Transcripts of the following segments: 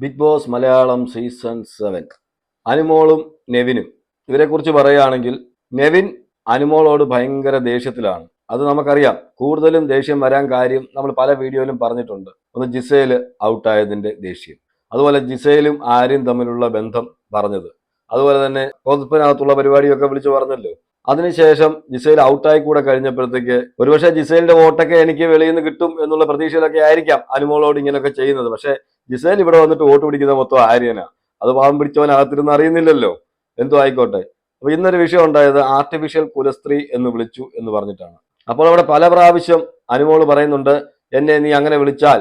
Big boss Malayalam season seven. അനുമോളും നെവിനും. ഇവരെക്കുറിച്ച് പറയുകയാണെങ്കിൽ നെവിൻ അനുമോളോട് ഭയങ്കര ദേഷ്യത്തിലാണ്. അത് നമുക്കറിയാം. കൂടുതലും ദേഷ്യം വരാൻ കാര്യം നമ്മൾ പല വീഡിയോയിലും പറഞ്ഞിട്ടുണ്ട്. ഒന്ന് ജിസേൽ ഔട്ടായതിന്റെ ദേഷ്യം. അതുപോലെ ജിസേലും ആര്യൻ തമ്മിലുള്ള ബന്ധം പറഞ്ഞത്. അതുപോലെ തന്നെ കോതപ്പിനകത്തുള്ള പരിപാടിയൊക്കെ വിളിച്ചു പറഞ്ഞല്ലോ. അതിനുശേഷം ജിസൈൽ ഔട്ടായി കൂടെ കഴിഞ്ഞപ്പോഴത്തേക്ക് ഒരുപക്ഷെ ജിസൈലിന്റെ വോട്ടൊക്കെ എനിക്ക് വെളിയിൽ നിന്ന് കിട്ടും എന്നുള്ള പ്രതീക്ഷയിലൊക്കെ ആയിരിക്കാം അനുമോളോട് ഇങ്ങനെയൊക്കെ ചെയ്യുന്നത്. പക്ഷെ ജിസൈൽ ഇവിടെ വന്നിട്ട് വോട്ട് പിടിക്കുന്ന മൊത്തം ആര്യനാ. അത് പാവം പിടിച്ചവൻ അകത്തിരുന്ന് അറിയുന്നില്ലല്ലോ. എന്തോ ആയിക്കോട്ടെ. അപ്പൊ ഇന്നൊരു വിഷയം ഉണ്ടായത് ആർട്ടിഫിഷ്യൽ കുലസ്ത്രീ എന്ന് വിളിച്ചു എന്ന് പറഞ്ഞിട്ടാണ്. അപ്പോൾ അവിടെ പല പ്രാവശ്യം അനുമോൾ പറയുന്നുണ്ട് എന്നെ നീ അങ്ങനെ വിളിച്ചാൽ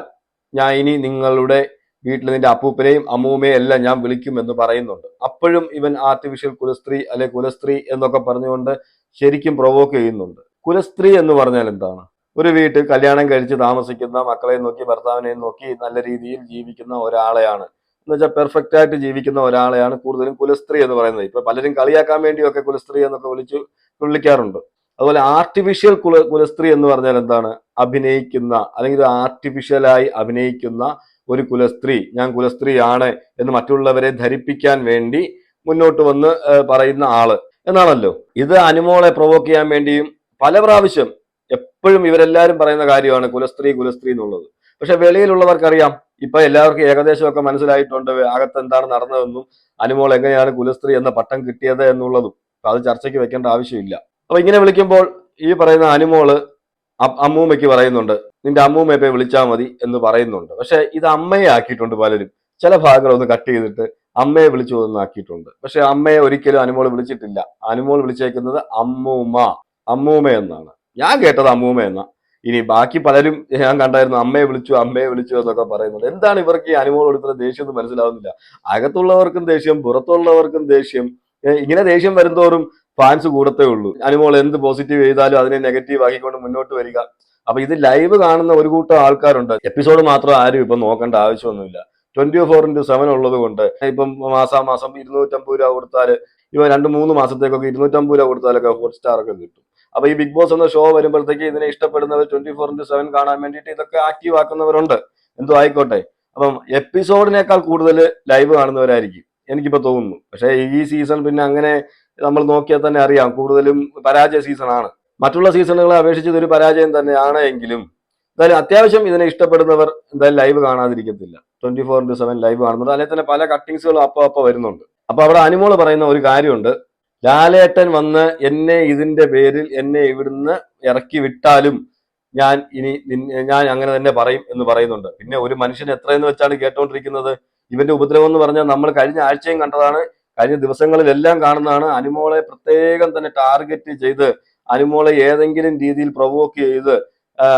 ഞാൻ ഇനി നിങ്ങളുടെ വീട്ടിൽ നിന്റെ അപ്പൂപ്പനെയും അമ്മൂമ്മയും എല്ലാം ഞാൻ വിളിക്കും എന്ന് പറയുന്നുണ്ട്. അപ്പോഴും ഇവൻ ആർട്ടിഫിഷ്യൽ കുലസ്ത്രീ അല്ലെ കുലസ്ത്രീ എന്നൊക്കെ പറഞ്ഞുകൊണ്ട് ശരിക്കും പ്രൊവോക്ക് ചെയ്യുന്നുണ്ട്. കുലസ്ത്രീ എന്ന് പറഞ്ഞാൽ എന്താണ്? ഒരു വീട്ടിൽ കല്യാണം കഴിച്ച് താമസിക്കുന്ന മക്കളെ നോക്കി ഭർത്താവിനെയും നോക്കി നല്ല രീതിയിൽ ജീവിക്കുന്ന ഒരാളെയാണ്. എന്ന് വെച്ചാൽ പെർഫെക്റ്റ് ആയിട്ട് ജീവിക്കുന്ന ഒരാളെയാണ് കൂടുതലും കുലസ്ത്രീ എന്ന് പറയുന്നത്. ഇപ്പൊ പലരും കളിയാക്കാൻ വേണ്ടിയൊക്കെ കുലസ്ത്രീ എന്നൊക്കെ വിളിച്ച് വിളിക്കാറുണ്ട്. അതുപോലെ ആർട്ടിഫിഷ്യൽ കുല കുലസ്ത്രീ എന്ന് പറഞ്ഞാൽ എന്താണ്? അഭിനയിക്കുന്ന അല്ലെങ്കിൽ ആർട്ടിഫിഷ്യലായി അഭിനയിക്കുന്ന ഒരു കുലസ്ത്രീ ഞാൻ കുലസ്ത്രീയാണ് എന്ന് മറ്റുള്ളവരെ ധരിപ്പിക്കാൻ വേണ്ടി മുന്നോട്ട് വന്ന് പറയുന്ന ആൾ. എന്നാണല്ലോ? ഇത് അനുമോളെ പ്രൊവോക്ക് ചെയ്യാൻ വേണ്ടിയും പല പ്രാവശ്യം എപ്പോഴും ഇവരെല്ലാരും പറയുന്ന കാര്യമാണ് കുലസ്ത്രീ കുലസ്ത്രീ എന്നുള്ളത്. പക്ഷെ വെളിയിലുള്ളവർക്കറിയാം. ഇപ്പൊ എല്ലാവർക്കും ഏകദേശമൊക്കെ മനസ്സിലായിട്ടുണ്ട് അകത്ത് എന്താണ് നടന്നതെന്നും അനുമോൾ എങ്ങനെയാണ് കുലസ്ത്രീ എന്ന പട്ടം കിട്ടിയത് എന്നുള്ളതും. അപ്പൊ അത് ചർച്ചയ്ക്ക് വെക്കേണ്ട ആവശ്യമില്ല. അപ്പൊ ഇങ്ങനെ വിളിക്കുമ്പോൾ ഈ പറയുന്ന അനുമോൾ അമ്മൂമ്മയ്ക്ക് പറയുന്നുണ്ട് നിന്റെ അമ്മൂമ്മയെ പോയി വിളിച്ചാൽ മതി എന്ന് പറയുന്നുണ്ട്. പക്ഷെ ഇത് അമ്മയെ ആക്കിയിട്ടുണ്ട് പലരും. ചില ഭാഗങ്ങൾ ഒന്ന് കട്ട് ചെയ്തിട്ട് അമ്മയെ വിളിച്ചു ഒന്നാക്കിയിട്ടുണ്ട് പക്ഷെ അമ്മയെ ഒരിക്കലും അനുമോൾ വിളിച്ചിട്ടില്ല. അനുമോൾ വിളിച്ചേക്കുന്നത് അമ്മൂമ്മ. അമ്മൂമ്മ എന്നാണ്. ഞാൻ കേട്ടത് അമ്മൂമ്മ എന്ന. ഇനി ബാക്കി പലരും ഞാൻ കണ്ടായിരുന്നു അമ്മയെ വിളിച്ചു അമ്മയെ വിളിച്ചു എന്നൊക്കെ പറയുന്നുണ്ട് എന്താണ് ഇവർക്ക് ഈ അനുമോൾ ഇത്ര ദേഷ്യം എന്ന് മനസ്സിലാവുന്നില്ല. അകത്തുള്ളവർക്കും ദേഷ്യം പുറത്തുള്ളവർക്കും ദേഷ്യം. ഇങ്ങനെ ദേഷ്യം വരുന്തോറും ഫാൻസ് കൂടത്തേ ഉള്ളൂ. അനുമോൾ എന്ത് പോസിറ്റീവ് ചെയ്താലും അതിനെ നെഗറ്റീവ് ആക്കിക്കൊണ്ട് മുന്നോട്ട് വരിക. അപ്പൊ ഇത് ലൈവ് കാണുന്ന ഒരു കൂട്ടം ആൾക്കാരുണ്ട്. എപ്പിസോഡ് മാത്രം ആരും ഇപ്പൊ നോക്കേണ്ട ആവശ്യമൊന്നുമില്ല. ട്വന്റി ഫോർ ഇന്റു സെവൻ ഉള്ളത് കൊണ്ട് ഇപ്പം മാസാമാസം ഇരുന്നൂറ്റമ്പത് രൂപ കൊടുത്താൽ ഇവ രണ്ട് മൂന്ന് മാസത്തേക്കൊക്കെ ഇരുന്നൂറ്റമ്പത് രൂപ കൊടുത്താലൊക്കെ ഹോട്ട്സ്റ്റാർ ഒക്കെ കിട്ടും. അപ്പൊ ഈ ബിഗ് ബോസ് എന്ന ഷോ വരുമ്പോഴത്തേക്ക് ഇതിനെ ഇഷ്ടപ്പെടുന്നവർ ട്വന്റി ഫോർ ഇന്റു സെവൻ കാണാൻ വേണ്ടിയിട്ട് ഇതൊക്കെ ആക്റ്റീവ് ആക്കുന്നവരുണ്ട്. എന്തോ ആയിക്കോട്ടെ. അപ്പം എപ്പിസോഡിനേക്കാൾ കൂടുതൽ ലൈവ് കാണുന്നവരായിരിക്കും. എനിക്കിപ്പോ തോന്നുന്നു. പക്ഷേ ഈ സീസൺ പിന്നെ അങ്ങനെ നമ്മൾ നോക്കിയാൽ തന്നെ അറിയാം. കൂടുതലും പരാജയ സീസൺ ആണ്. മറ്റുള്ള സീസണുകളെ അപേക്ഷിച്ച് ഇതൊരു പരാജയം തന്നെയാണ് എങ്കിലും എന്തായാലും അത്യാവശ്യം ഇതിനെ ഇഷ്ടപ്പെടുന്നവർ എന്തായാലും live കാണാതിരിക്കത്തില്ല. Twenty four into seven live കാണുന്നുണ്ട്. അല്ലെങ്കിൽ തന്നെ പല കട്ടിങ്സുകളും അപ്പൊ അപ്പൊ വരുന്നുണ്ട്. അപ്പോൾ അവിടെ അനുമോൾ പറയുന്ന ഒരു കാര്യമുണ്ട്. ലാലേട്ടൻ വന്ന് എന്നെ ഇതിന്റെ പേരിൽ എന്നെ ഇവിടുന്ന് ഇറക്കി വിട്ടാലും ഞാൻ ഇനി ഞാൻ അങ്ങനെ തന്നെ പറയും എന്ന് പറയുന്നുണ്ട്. പിന്നെ ഒരു മനുഷ്യൻ എത്രയെന്ന് വെച്ചാണ് കേട്ടോണ്ടിരിക്കുന്നത്? ഇവന്റെ ഉപദ്രവം എന്ന് പറഞ്ഞാൽ നമ്മൾ കഴിഞ്ഞ ആഴ്ചയും കണ്ടതാണ്. കഴിഞ്ഞ ദിവസങ്ങളിലെല്ലാം കാണുന്നതാണ് അനുമോളെ പ്രത്യേകം തന്നെ ടാർഗറ്റ് ചെയ്ത് അനുമോളെ ഏതെങ്കിലും രീതിയിൽ പ്രൊവോക്ക് ചെയ്ത്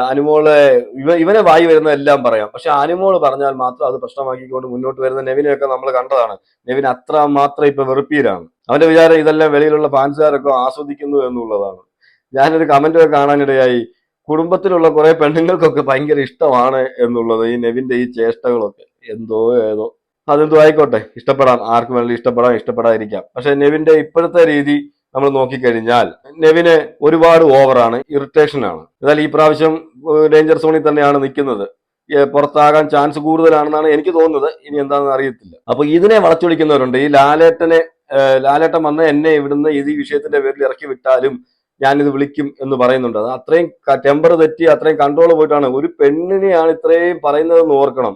അനുമോളെ ഇവ ഇവനെ വായി വരുന്ന എല്ലാം പറയാം. പക്ഷെ അനുമോൾ പറഞ്ഞാൽ മാത്രം അത് പ്രശ്നമാക്കിക്കൊണ്ട് മുന്നോട്ട് വരുന്ന നെവിനെയൊക്കെ നമ്മൾ കണ്ടതാണ്. നെവിൻ അത്ര മാത്രം ഇപ്പൊ വെറുപ്പീരാണ്. അവന്റെ വിചാരം ഇതെല്ലാം വെളിയിലുള്ള ഫാൻസുകാരൊക്കെ ആസ്വദിക്കുന്നു എന്നുള്ളതാണ്. ഞാനൊരു കമന്റ് കാണാനിടയായി. കുടുംബത്തിലുള്ള കുറെ പെണ്ണുങ്ങൾക്കൊക്കെ ഭയങ്കര ഇഷ്ടമാണ് എന്നുള്ളത് ഈ നെവിന്റെ ഈ ചേഷ്ടകളൊക്കെ. എന്തോ ഏതോ. അതെന്തോ ആയിക്കോട്ടെ. ഇഷ്ടപ്പെടാം. ആർക്കും വേണമെങ്കിലും ഇഷ്ടപ്പെടാം ഇഷ്ടപ്പെടാതിരിക്കാം. പക്ഷെ നെവിന്റെ ഇപ്പോഴത്തെ രീതി നമ്മൾ നോക്കിക്കഴിഞ്ഞാൽ നെവിന് ഒരുപാട് ഓവറാണ് ഇറിറ്റേഷൻ ആണ്. എന്നാൽ ഈ പ്രാവശ്യം ഡേഞ്ചർ സോണിൽ തന്നെയാണ് നിൽക്കുന്നത്. പുറത്താകാൻ ചാൻസ് കൂടുതലാണെന്നാണ് എനിക്ക് തോന്നുന്നത്. ഇനി എന്താണെന്ന് അറിയത്തില്ല. അപ്പൊ ഇതിനെ വളച്ചൊടിക്കുന്നവരുണ്ട്. ഈ ലാലേട്ടനെ ലാലേട്ടൻ വന്ന് എന്നെ ഇവിടുന്ന് ഈ വിഷയത്തിന്റെ പേരിൽ ഇറക്കി വിട്ടാലും ഞാനിത് വിളിക്കും എന്ന് പറയുന്നുണ്ട്. അത് അത്രയും ടെമ്പർ തെറ്റി അത്രയും കൺട്രോൾ പോയിട്ടാണ് ഒരു പെണ്ണിനെയാണ് ഇത്രയും പറയുന്നതെന്ന് ഓർക്കണം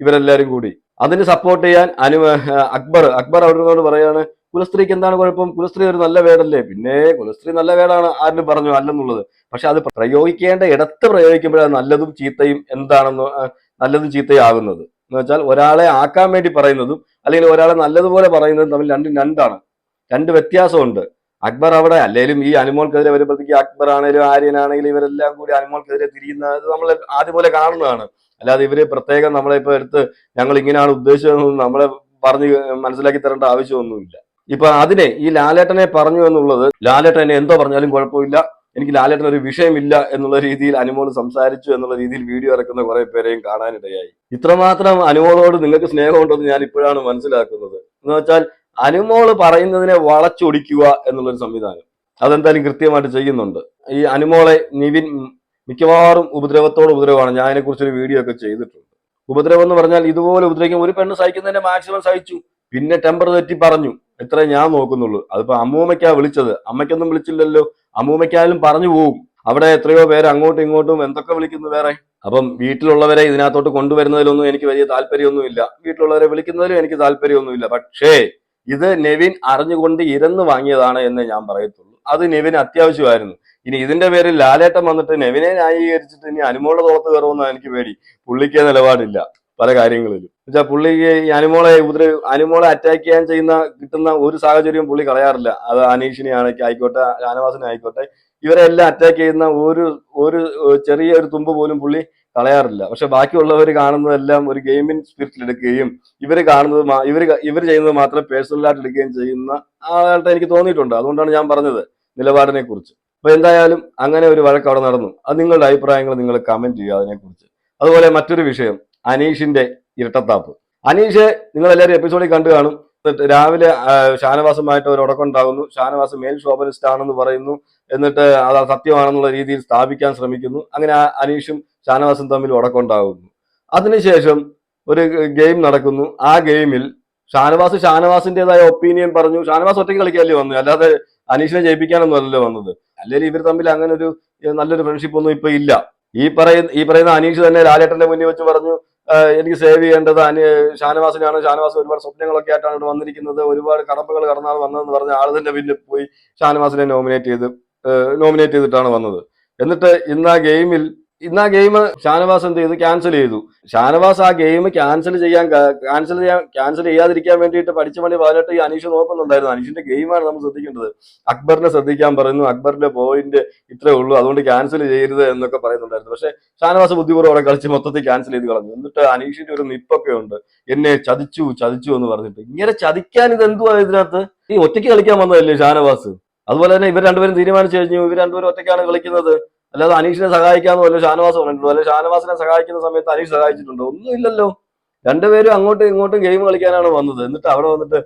ഇവരെല്ലാരും കൂടി. അതിന് സപ്പോർട്ട് ചെയ്യാൻ അനു അക്ബർ അക്ബർ അവരോട് പറയാണ് കുലസ്ത്രീക്ക് എന്താണ് കുഴപ്പം? കുലസ്ത്രീ ഒരു നല്ല വേടല്ലേ? പിന്നെ കുലസ്ത്രീ നല്ല വേടാണ് ആരും പറഞ്ഞു അല്ലെന്നുള്ളത്. പക്ഷെ അത് പ്രയോഗിക്കേണ്ട ഇടത്ത് പ്രയോഗിക്കുമ്പോഴാണ് നല്ലതും ചീത്തയും എന്താണെന്ന് നല്ലതും ചീത്തയും ആകുന്നത് എന്ന് വെച്ചാൽ ഒരാളെ ആക്കാൻ വേണ്ടി പറയുന്നതും അല്ലെങ്കിൽ ഒരാളെ നല്ലതുപോലെ പറയുന്നതും തമ്മിൽ രണ്ടും രണ്ടാണ്. രണ്ട് വ്യത്യാസമുണ്ട്. അക്ബർ അവിടെ അല്ലെങ്കിലും ഈ അനുമോൾക്കെതിരെ വരുമ്പോഴത്തേക്ക് അക്ബർ ആണെങ്കിലും ആര്യനാണെങ്കിലും ഇവരെല്ലാം കൂടി അനുമോൾക്കെതിരെ തിരിയുന്നത് നമ്മൾ ആദ്യം പോലെ കാണുന്നതാണ്. അല്ലാതെ ഇവർ പ്രത്യേകം നമ്മളെ ഇപ്പൊ എടുത്ത് ഞങ്ങൾ ഇങ്ങനെയാണ് ഉദ്ദേശിച്ചതെന്നൊന്നും നമ്മളെ പറഞ്ഞ് മനസ്സിലാക്കി തരേണ്ട ആവശ്യമൊന്നുമില്ല. ഇപ്പൊ അതിനെ ഈ ലാലേട്ടനെ പറഞ്ഞു എന്നുള്ളത് ലാലേട്ടൻ എന്നെ എന്തോ പറഞ്ഞാലും കുഴപ്പമില്ല. എനിക്ക് ലാലേട്ടൻ ഒരു വിഷയമില്ല എന്നുള്ള രീതിയിൽ അനുമോൾ സംസാരിച്ചു എന്നുള്ള രീതിയിൽ വീഡിയോ ഇറക്കുന്ന കുറെ പേരെയും കാണാനിടയായി. ഇത്രമാത്രം അനുമോളോട് നിങ്ങൾക്ക് സ്നേഹമുണ്ടെന്ന് ഞാൻ ഇപ്പോഴാണ് മനസ്സിലാക്കുന്നത്. എന്ന് വെച്ചാൽ അനുമോൾ പറയുന്നതിനെ വളച്ചൊടിക്കുക എന്നുള്ളൊരു സംവിധാനം. അതെന്തായാലും കൃത്യമായിട്ട് ചെയ്യുന്നുണ്ട്. ഈ അനുമോളെ നിവിൻ മിക്കവാറും ഉപദ്രവത്തോട് ഉപദ്രവമാണ്. ഞാൻ അതിനെക്കുറിച്ചൊരു വീഡിയോ ഒക്കെ ചെയ്തിട്ടുണ്ട്. ഉപദ്രവം എന്ന് പറഞ്ഞാൽ ഇതുപോലെ ഉപദ്രവിക്കും. ഒരു പെണ്ണ് സഹിക്കുന്നതിന്റെ മാക്സിമം സഹിച്ചു. പിന്നെ ടെമ്പർ തെറ്റി പറഞ്ഞു. ഇത്രേ ഞാൻ നോക്കുന്നുള്ളൂ. അതിപ്പോ അമ്മൂമ്മയ്ക്കാ വിളിച്ചത്. അമ്മയ്ക്കൊന്നും വിളിച്ചില്ലല്ലോ. അമ്മൂമ്മയ്ക്കായാലും പറഞ്ഞു പോവും. അവിടെ എത്രയോ പേര് അങ്ങോട്ടും ഇങ്ങോട്ടും എന്തൊക്കെ വിളിക്കുന്നു വേറെ? അപ്പം വീട്ടിലുള്ളവരെ ഇതിനകത്തോട്ട് കൊണ്ടുവരുന്നതിലൊന്നും എനിക്ക് വലിയ താല്പര്യമൊന്നുമില്ല. വീട്ടിലുള്ളവരെ വിളിക്കുന്നതിലും എനിക്ക് താല്പര്യമൊന്നുമില്ല. പക്ഷേ ഇത് നെവിൻ അറിഞ്ഞുകൊണ്ട് ഇരന്ന് വാങ്ങിയതാണ് എന്ന് ഞാൻ പറയത്തുള്ളൂ. അത് നെവിൻ അത്യാവശ്യമായിരുന്നു. ഇനി ഇതിന്റെ പേരിൽ ലാലേട്ടം വന്നിട്ട് നെവിനെ ന്യായീകരിച്ചിട്ട് ഇനി അനുമോളത്തോളത്ത് കയറുമെന്നാണ് എനിക്ക് പേടി. പുള്ളിക്ക് നിലപാടില്ല. പല കാര്യങ്ങളിലും. എന്നുവെച്ചാൽ പുള്ളി ഈ അനുമോളെ ഉപദ്ര അനുമോളെ അറ്റാക്ക് ചെയ്യാൻ ചെയ്യുന്ന കിട്ടുന്ന ഒരു സാഹചര്യം പുള്ളി കളയാറില്ല. അത് അനീഷിനെ ആയിക്കോട്ടെ ഷാനവാസിനെ ആയിക്കോട്ടെ ഇവരെ എല്ലാം അറ്റാക്ക് ചെയ്യുന്ന ഒരു ഒരു ചെറിയ ഒരു തുമ്പ് പോലും പുള്ളി കളയാറില്ല. പക്ഷെ ബാക്കിയുള്ളവർ കാണുന്നതെല്ലാം ഒരു ഗെയിമിംഗ് സ്പിരിറ്റിൽ എടുക്കുകയും ഇവർ കാണുന്നത് ഇവർ ഇവർ ചെയ്യുന്നത് മാത്രം പേഴ്സണലായിട്ട് എടുക്കുകയും ചെയ്യുന്ന ആളായിട്ട് എനിക്ക് തോന്നിയിട്ടുണ്ട്. അതുകൊണ്ടാണ് ഞാൻ പറഞ്ഞത് നിലപാടിനെ കുറിച്ച് അപ്പൊ എന്തായാലും അങ്ങനെ ഒരു വഴക്ക് അവിടെ നടന്നു. അത് നിങ്ങളുടെ അഭിപ്രായങ്ങൾ നിങ്ങൾ കമന്റ് ചെയ്യുക അതിനെക്കുറിച്ച്. അതുപോലെ മറ്റൊരു വിഷയം. അനീഷിന്റെ ഇരട്ടത്താപ്പ്. അനീഷ് നിങ്ങൾ എല്ലാവരും എപ്പിസോഡിൽ കണ്ടു കാണും. എന്നിട്ട് രാവിലെ ഷാനവാസുമായിട്ട് ഒരു ഉടക്കുണ്ടാകുന്നു ഷാനവാസ് മേൽ ഷോപ്പനിസ്റ്റ് ആണെന്ന് പറയുന്നു. എന്നിട്ട് അത് സത്യമാണെന്നുള്ള രീതിയിൽ സ്ഥാപിക്കാൻ ശ്രമിക്കുന്നു. അങ്ങനെ അനീഷും ഷാനവാസും തമ്മിൽ ഉടക്കം ഉണ്ടാകുന്നു. അതിനുശേഷം ഒരു ഗെയിം നടക്കുന്നു. ആ ഗെയിമിൽ ഷാനവാസ് ഷാനവാസിന്റേതായ ഒപ്പീനിയൻ പറഞ്ഞു. ഷാനവാസ് ഒറ്റയ്ക്ക് കളിക്കാല്ലേ വന്നു അല്ലാതെ അനീഷിനെ ജയിപ്പിക്കാനൊന്നും അല്ലല്ലോ വന്നത്. അല്ലെങ്കിൽ ഇവർ തമ്മിൽ അങ്ങനെ ഒരു നല്ലൊരു ഫ്രണ്ട്ഷിപ്പ് ഒന്നും ഇപ്പൊ ഇല്ല. ഈ പറയുന്ന ഈ പറയുന്ന അനീഷ് തന്നെ ലാലേട്ടന്റെ മുന്നിൽ വെച്ച് പറഞ്ഞു "ആഹ് എനിക്ക് സേവ് ചെയ്യേണ്ടത് അനി ഷാനവാസിനാണ് ഷാനവാസ് ഒരുപാട് സ്വപ്നങ്ങളൊക്കെ ആയിട്ടാണ് ഇവിടെ വന്നിരിക്കുന്നത്. ഒരുപാട് കടമ്പകൾ കടന്നാണ് വന്നതെന്ന് പറഞ്ഞ ആൾ തന്നെ പിന്നെ പോയി ഷാനവാസിനെ നോമിനേറ്റ് ചെയ്ത് നോമിനേറ്റ് ചെയ്തിട്ടാണ് വന്നത്. എന്നിട്ട് ഇന്ന് ആ ഗെയിമിൽ ഇന്ന് ആ ഗെയിം ഷാനവാസ് എന്ത് ചെയ്തു? ക്യാൻസൽ ചെയ്തു. ഷാനവാസ് ആ ഗെയിം ക്യാൻസൽ ചെയ്യാൻ ക്യാൻസൽ ചെയ്യാൻ ക്യാൻസൽ ചെയ്യാതിരിക്കാൻ വേണ്ടിയിട്ട് പഠിച്ച പണി പതിനെട്ട് ഈ അനീഷ് നോക്കുന്നുണ്ടായിരുന്നു. അനീഷിന്റെ ഗെയിമാണ് നമ്മൾ ശ്രദ്ധിക്കേണ്ടത്. അക്ബറിനെ ശ്രദ്ധിക്കാൻ പറയുന്നു. അക്ബറിന്റെ പോയിന്റ് ഇത്രേ ഉള്ളൂ. അതുകൊണ്ട് ക്യാൻസൽ ചെയ്യരുത് എന്നൊക്കെ പറയുന്നുണ്ടായിരുന്നു. പക്ഷെ ഷാനവാസ് ബുദ്ധിപൂർവം അവിടെ കളിച്ച് മൊത്തത്തിൽ ക്യാൻസൽ ചെയ്ത് കളഞ്ഞു. എന്നിട്ട് അനീഷിന്റെ ഒരു നിപ്പൊക്കെ ഉണ്ട്. എന്നെ ചതിച്ചു ചതിച്ചു എന്ന് പറഞ്ഞിട്ട്. ഇങ്ങനെ ചതിക്കാൻ ഇത് എന്തുവാ ഇതിനകത്ത്? ഈ ഒറ്റയ്ക്ക് കളിക്കാൻ വന്നതല്ലേ ഷാനവാസ്? അതുപോലെ തന്നെ ഇവർ രണ്ടുപേരും തീരുമാനിച്ചു കഴിഞ്ഞു. ഇവർ രണ്ടുപേരും ഒറ്റയ്ക്കാണ് കളിക്കുന്നത്. അല്ലാതെ അനീഷിനെ സഹായിക്കാന്ന് വല്ല ഷാനവാസ് പറഞ്ഞിട്ടുണ്ടോ? അല്ലെ ഷാനവാസിനെ സഹായിക്കുന്ന സമയത്ത് അനീഷ് സഹായിച്ചിട്ടുണ്ടോ? ഒന്നുമില്ലല്ലോ രണ്ടുപേരും അങ്ങോട്ടും ഇങ്ങോട്ടും ഗെയിം കളിക്കാനാണ് വന്നത്. എന്നിട്ട് അവിടെ വന്നിട്ട്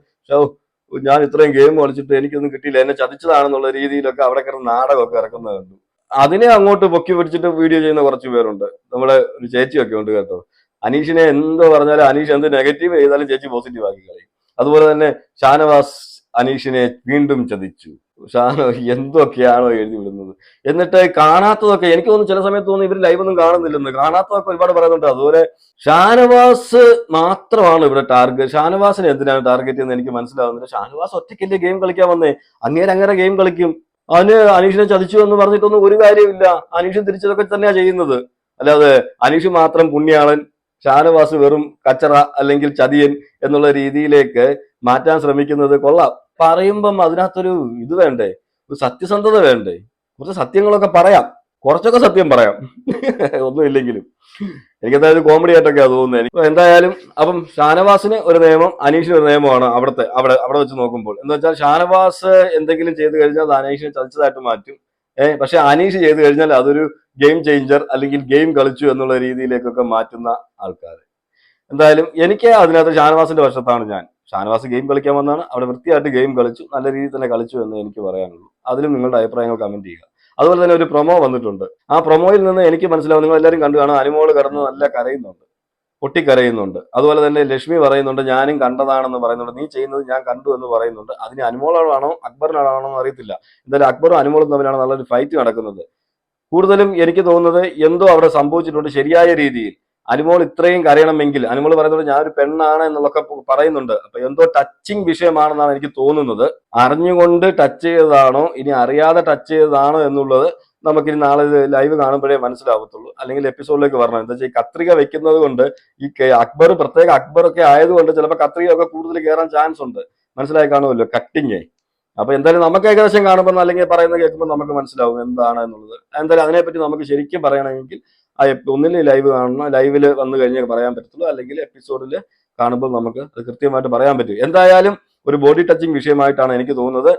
ഞാൻ ഇത്രയും ഗെയിം കളിച്ചിട്ട് എനിക്കൊന്നും കിട്ടിയില്ല. എന്നെ ചതിച്ചതാണെന്നുള്ള രീതിയിലൊക്കെ അവിടെ കിടന്ന് നാടകമൊക്കെ ഇറക്കുന്നത് കണ്ടു. അതിനെ അങ്ങോട്ട് പൊക്കി പിടിച്ചിട്ട് വീഡിയോ ചെയ്യുന്ന കുറച്ച് പേരുണ്ട്. നമ്മുടെ ഒരു ചേച്ചിയൊക്കെ ഉണ്ട് കേട്ടോ. അനീഷിനെ എന്തോ പറഞ്ഞാലും അനീഷ് എന്ത് നെഗറ്റീവ് ചെയ്താലും ചേച്ചി പോസിറ്റീവ് ആക്കി കളയും. അതുപോലെ തന്നെ ഷാനവാസ് അനീഷിനെ വീണ്ടും ചതിച്ചു. ഷാന എന്തൊക്കെയാണോ എഴുതി വിടുന്നത് എന്നിട്ട് കാണാത്തതൊക്കെ എനിക്ക് തോന്നുന്നു ചില സമയത്ത് തോന്നുന്നു ഇവർ ലൈവ് ഒന്നും കാണുന്നില്ലെന്ന്. കാണാത്തതൊക്കെ ഒരുപാട് പറയുന്നുണ്ട്. അതുപോലെ ഷാനവാസ് മാത്രമാണ് ഇവിടെ ടാർഗറ്റ് ഷാനവാസിനെ എന്തിനാണ് ടാർഗറ്റ് എന്ന് എനിക്ക് മനസ്സിലാവുന്നില്ല. ഷാനവാസ് ഒറ്റയ്ക്കല്ലേ ഗെയിം കളിക്കാൻ വന്നേ? അങ്ങേര് അങ്ങനെ ഗെയിം കളിക്കും. അവന് അനീഷിനെ ചതിച്ചു എന്ന് പറഞ്ഞിട്ടൊന്നും ഒരു കാര്യമില്ല അനീഷ് തിരിച്ചതൊക്കെ തന്നെയാ ചെയ്യുന്നത്. അല്ലാതെ അനീഷ് മാത്രം പുണ്യാളൻ ഷാനവാസ് വെറും കച്ചറ അല്ലെങ്കിൽ ചതിയൻ എന്നുള്ള രീതിയിലേക്ക് മാറ്റാൻ ശ്രമിക്കുന്നത് കൊള്ളാം. പറയുമ്പം അതിനകത്തൊരു ഇത് വേണ്ടേ? ഒരു സത്യസന്ധത വേണ്ടേ? കുറച്ച് സത്യങ്ങളൊക്കെ പറയാം. കുറച്ചൊക്കെ സത്യം പറയാം. ഒന്നുമില്ലെങ്കിലും. എനിക്ക് എന്തായാലും കോമഡി ആയിട്ടൊക്കെയാ തോന്നുന്നത്. എനിക്ക് എന്തായാലും അപ്പം ഷാനവാസിന് ഒരു നിയമം അനീഷിന് ഒരു നിയമമാണ് അവിടുത്തെ അവിടെ അവിടെ വെച്ച് നോക്കുമ്പോൾ. എന്ന് വെച്ചാൽ ഷാനവാസ് എന്തെങ്കിലും ചെയ്തു കഴിഞ്ഞാൽ അത് അനീഷിനെ ചതിച്ചതായിട്ട് മാറ്റും. ഏഹ് പക്ഷെ അനീഷ് ചെയ്തു കഴിഞ്ഞാൽ അതൊരു ഗെയിം ചേഞ്ചർ അല്ലെങ്കിൽ ഗെയിം കളിച്ചു എന്നുള്ള രീതിയിലേക്കൊക്കെ മാറ്റുന്ന ആൾക്കാർ എന്തായാലും എനിക്ക് അതിനകത്ത് ഷാനവാസിന്റെ വശത്താണ് ഞാൻ. ഷാനവാസ് ഗെയിം കളിക്കാൻ വന്നാണ്. അവിടെ വൃത്തിയായിട്ട് ഗെയിം കളിച്ചു. നല്ല രീതിയിൽ തന്നെ കളിച്ചു എന്ന് എനിക്ക് പറയാനുള്ളൂ. അതിലും നിങ്ങളുടെ അഭിപ്രായങ്ങൾ കമന്റ് ചെയ്യുക. അതുപോലെ തന്നെ ഒരു പ്രൊമോ വന്നിട്ടുണ്ട്. ആ പ്രൊമോയിൽ നിന്ന് എനിക്ക് മനസ്സിലാവും. നിങ്ങൾ എല്ലാവരും കണ്ടു. കാണാം. അനുമോൾ കടന്ന് നല്ല കരയുന്നുണ്ട്. പൊട്ടിക്കരയുന്നുണ്ട്. അതുപോലെ തന്നെ ലക്ഷ്മി പറയുന്നുണ്ട് ഞാനും കണ്ടതാണെന്ന് പറയുന്നുണ്ട്. നീ ചെയ്യുന്നത് ഞാൻ കണ്ടു എന്ന് പറയുന്നുണ്ട്. അതിന് അനുമോളാണോ അക്ബറിനാണോ എന്ന് അറിയത്തില്ല. എന്തായാലും അക്ബറും അനുമോളും തമ്മിലാണ് നല്ലൊരു ഫൈറ്റ് നടക്കുന്നത്. കൂടുതലും എനിക്ക് തോന്നുന്നത് എന്തോ അവിടെ സംഭവിച്ചിട്ടുണ്ട് ശരിയായ രീതിയിൽ. അനുമോൾ ഇത്രയും കരയണമെങ്കിൽ അനുമോൾ പറയുന്നത് ഞാൻ ഒരു പെണ്ണാണ് എന്നുള്ളൊക്കെ പറയുന്നുണ്ട്. അപ്പൊ എന്തോ ടച്ചിങ് വിഷയമാണെന്നാണ് എനിക്ക് തോന്നുന്നത്. അറിഞ്ഞുകൊണ്ട് ടച്ച് ചെയ്തതാണോ ഇനി അറിയാതെ ടച്ച് ചെയ്തതാണോ എന്നുള്ളത് നമുക്ക് നമുക്കിനി നാളെ ലൈവ് കാണുമ്പോഴേ മനസ്സിലാവത്തുള്ളൂ. അല്ലെങ്കിൽ എപ്പിസോഡിലേക്ക് വരണം. എന്താ വെച്ചാൽ ഈ കത്രിക വെക്കുന്നത് കൊണ്ട് ഈ അക്ബർ പ്രത്യേക അക്ബർ ഒക്കെ ആയതുകൊണ്ട് ചിലപ്പോൾ കത്രികയൊക്കെ കൂടുതൽ കയറാൻ ചാൻസ് ഉണ്ട്. മനസ്സിലായി കാണുമല്ലോ കട്ടിങ് അപ്പൊ എന്തായാലും നമുക്ക് ഏകദേശം കാണുമ്പോൾ അല്ലെങ്കിൽ പറയുന്നത് കേൾക്കുമ്പോൾ നമുക്ക് മനസ്സിലാവും എന്താണ് എന്നുള്ളത്. എന്തായാലും അതിനെപ്പറ്റി നമുക്ക് ശരിക്കും പറയണമെങ്കിൽ ആ ഒന്നിൽ ലൈവ് കാണണം. ലൈവിൽ വന്നു കഴിഞ്ഞാൽ പറയാൻ പറ്റത്തുള്ളൂ. അല്ലെങ്കിൽ എപ്പിസോഡിൽ കാണുമ്പോൾ നമുക്ക് അത് കൃത്യമായിട്ട് പറയാൻ പറ്റും. എന്തായാലും ഒരു ബോഡി ടച്ചിങ് വിഷയമായിട്ടാണ് എനിക്ക് തോന്നുന്നത്.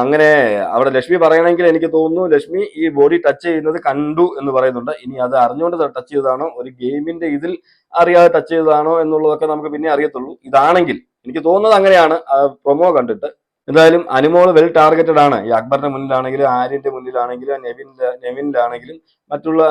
അങ്ങനെ അവിടെ ലക്ഷ്മി പറയണമെങ്കിൽ എനിക്ക് തോന്നുന്നു ലക്ഷ്മി ഈ ബോഡി ടച്ച് ചെയ്യുന്നത് കണ്ടു എന്ന് പറയുന്നുണ്ട്. ഇനി അത് അറിഞ്ഞുകൊണ്ട് ടച്ച് ചെയ്തതാണോ? ഒരു ഗെയിമിന്റെ ഇതിൽ അറിയാതെ ടച്ച് ചെയ്തതാണോ എന്നുള്ളതൊക്കെ നമുക്ക് പിന്നെ അറിയത്തുള്ളൂ. ഇതാണെങ്കിൽ എനിക്ക് തോന്നുന്നത് അങ്ങനെയാണ്. പ്രൊമോ കണ്ടിട്ട് എന്തായാലും അനുമോൾ വെൽ ടാർഗറ്റഡ് ആണ്. ഈ അക്ബറിന്റെ മുന്നിലാണെങ്കിലും ആര്യന്റെ മുന്നിലാണെങ്കിലും നെവിൻ നെവിനിലാണെങ്കിലും മറ്റുള്ള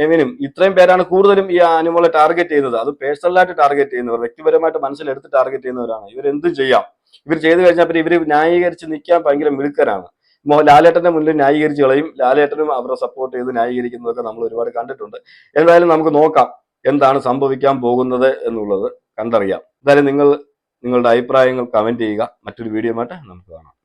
നെവിനും ഇത്രയും പേരാണ് കൂടുതലും ഈ അനുമോളെ ടാർഗറ്റ് ചെയ്യുന്നത് അത് പേഴ്സണലായിട്ട് ടാർഗറ്റ് ചെയ്യുന്നവർ വ്യക്തിപരമായിട്ട് മനസ്സിലെടുത്ത് ടാർഗറ്റ് ചെയ്യുന്നവരാണ്. ഇവർ എന്ത് ചെയ്യാം? ഇവർ ചെയ്തു കഴിഞ്ഞാൽ പിന്നെ ഇവർ ന്യായീകരിച്ച് നിൽക്കാൻ ഭയങ്കര മിടുക്കരാണ്. ലാലേട്ടന്റെ മുന്നിൽ ന്യായീകരിച്ച് കളയും. ലാലേട്ടനും അവരെ സപ്പോർട്ട് ചെയ്ത് ന്യായീകരിക്കുന്നതൊക്കെ നമ്മൾ ഒരുപാട് കണ്ടിട്ടുണ്ട്. എന്തായാലും നമുക്ക് നോക്കാം. എന്താണ് സംഭവിക്കാൻ പോകുന്നത് എന്നുള്ളത് കണ്ടറിയാം. എന്തായാലും നിങ്ങൾ നിങ്ങളുടെ അഭിപ്രായങ്ങൾ കമന്റ് ചെയ്യുക. മറ്റൊരു വീഡിയോ നമുക്ക് കാണാം.